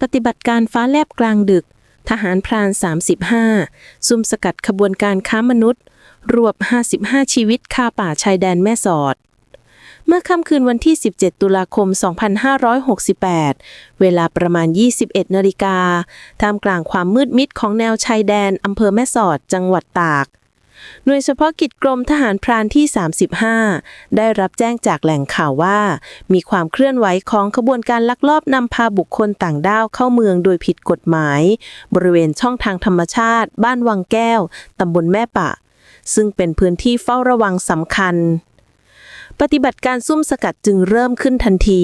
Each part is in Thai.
ปฏิบัติการฟ้าแลบกลางดึก ทหารพราน 35 ซุ่มสกัดขบวนการค้ามนุษย์ รวบ 55 ชีวิตคาป่าชายแดนแม่สอด เมื่อค่ำคืนวันที่ 17 ตุลาคม 2568 เวลาประมาณ 21 นาฬิกาท่ามกลางความมืดมิดของแนวชายแดนอำเภอแม่สอด จังหวัดตาก หน่วยเฉพาะกิจกรมทหารพรานที่ 35 ได้รับแจ้งจากแหล่งข่าวว่า มีความเคลื่อนไหวของขบวนการลักลอบนำพาบุคคลต่างด้าวเข้าเมืองโดยผิดกฎหมาย บริเวณช่องทางธรรมชาติ บ้านวังแก้วตำบลแม่ปะ ซึ่งเป็นพื้นที่เฝ้าระวังสำคัญปฏิบัติการซุ่มสกัดจึงเริ่มขึ้นทันที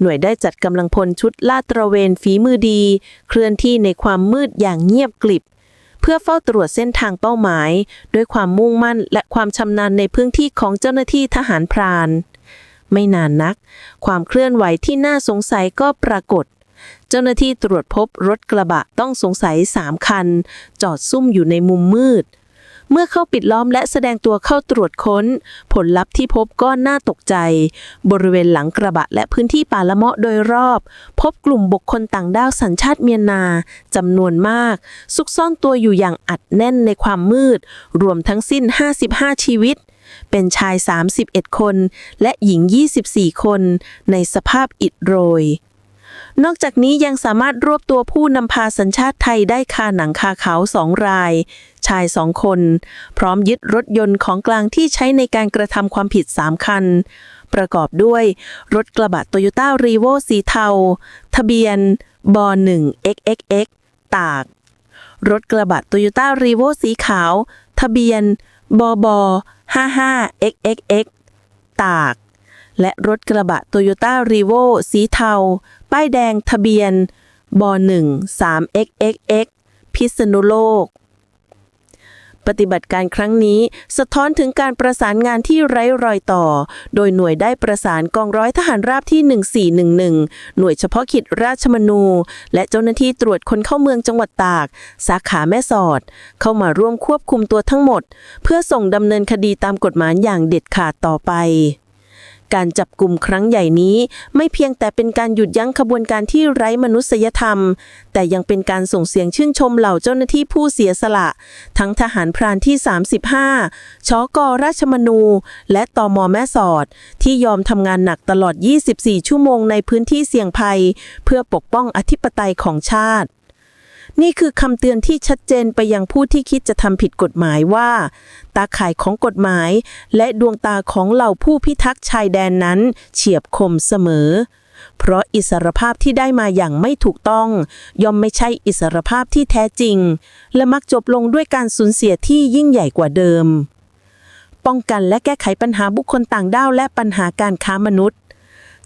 หน่วยได้จัดกำลังพลชุดลาดตระเวนฝีมือดี เคลื่อนที่ในความมืดอย่างเงียบกลิบ เพื่อเฝ้าตรวจเส้นทางเป้าหมาย ด้วยความมุ่งมั่นและความชำนาญในพื้นที่ของเจ้าหน้าที่ทหารพราน ไม่นานนัก ความเคลื่อนไหวที่น่าสงสัยก็ปรากฏ เจ้าหน้าที่ตรวจพบรถกระบะต้องสงสัยสามคัน จอดซุ่มอยู่ในมุมมืด เมื่อเข้าปิดล้อมและแสดงตัวเข้าตรวจค้น ผลลัพธ์ที่พบก็น่าตกใจ บริเวณหลังกระบะและพื้นที่ป่าละเมาะโดยรอบ พบกลุ่มบุคคลต่างด้าวสัญชาติเมียนนาจำนวนมาก ซุกซ่อนตัวอยู่อย่างอัดแน่นในความมืด รวมทั้งสิ้น 55 ชีวิตเป็นชาย 31 คน และหญิง 24 คน ในสภาพอิดโรย นอกจากนี้ยังสามารถรวบตัวผู้นำพาสัญชาติไทยได้คาหนังคาเขาสองราย ชายสองคน พร้อมยึดรถยนต์ของกลางที่ใช้ในการกระทำความผิด 3 คัน ประกอบด้วยรถกระบะโตโยต้ารีโวสีเทา ทะเบียนบ1 xxx ตาก รถกระบะโตโยต้ารีโวสีขาว ทะเบียนบบบ55 xxx ตาก และรถกระบะโตโยต้ารีโวสีเทา ป้ายแดงทะเบียนบ1 3 xxx พิษณุโลก ปฏิบัติการครั้งนี้ สะท้อนถึงการประสานงานที่ไร้รอยต่อ โดยหน่วยได้ประสานกองร้อยทหารราบที่ 1411 หน่วยเฉพาะกิจราชมนู และเจ้าหน้าที่ตรวจคนเข้าเมืองจังหวัดตาก สาขาแม่สอด เข้ามาร่วมควบคุมตัวทั้งหมด เพื่อส่งดำเนินคดีตามกฎหมายอย่างเด็ดขาดต่อไป การจับกลุ่มครั้งใหญ่นี้ ไม่เพียงแต่เป็นการหยุดยั้งขบวนการที่ไร้มนุษยธรรม แต่ยังเป็นการส่งเสียงชื่นชมเหล่าเจ้าหน้าที่ผู้เสียสละ ทั้งทหารพรานที่ 35ชกราชมนู และตอมแม่สอด ที่ยอมทำงานหนักตลอด 24 ชั่วโมงในพื้นที่เสี่ยงภัย เพื่อปกป้องอธิปไตยของชาติ นี่คือคำเตือนที่ชัดเจนไปยังผู้ที่คิดจะทำผิดกฎหมายว่า ตาข่ายของกฎหมาย และดวงตาของเหล่าผู้พิทักษ์ชายแดนนั้น เฉียบคมเสมอ เพราะอิสรภาพที่ได้มาอย่างไม่ถูกต้อง ย่อมไม่ใช่อิสรภาพที่แท้จริง และมักจบลงด้วยการสูญเสียที่ยิ่งใหญ่กว่าเดิม ป้องกันและแก้ไขปัญหาบุคคลต่างด้าวและปัญหาการค้ามนุษย์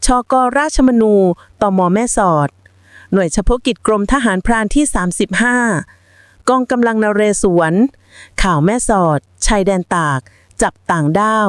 ชกราชมนูตมแม่สอด หน่วยเฉพาะกิจกรมทหารพรานที่ 35 กองกำลังนเรศวร ข่าวแม่สอด ชายแดนตาก จับต่างด้าว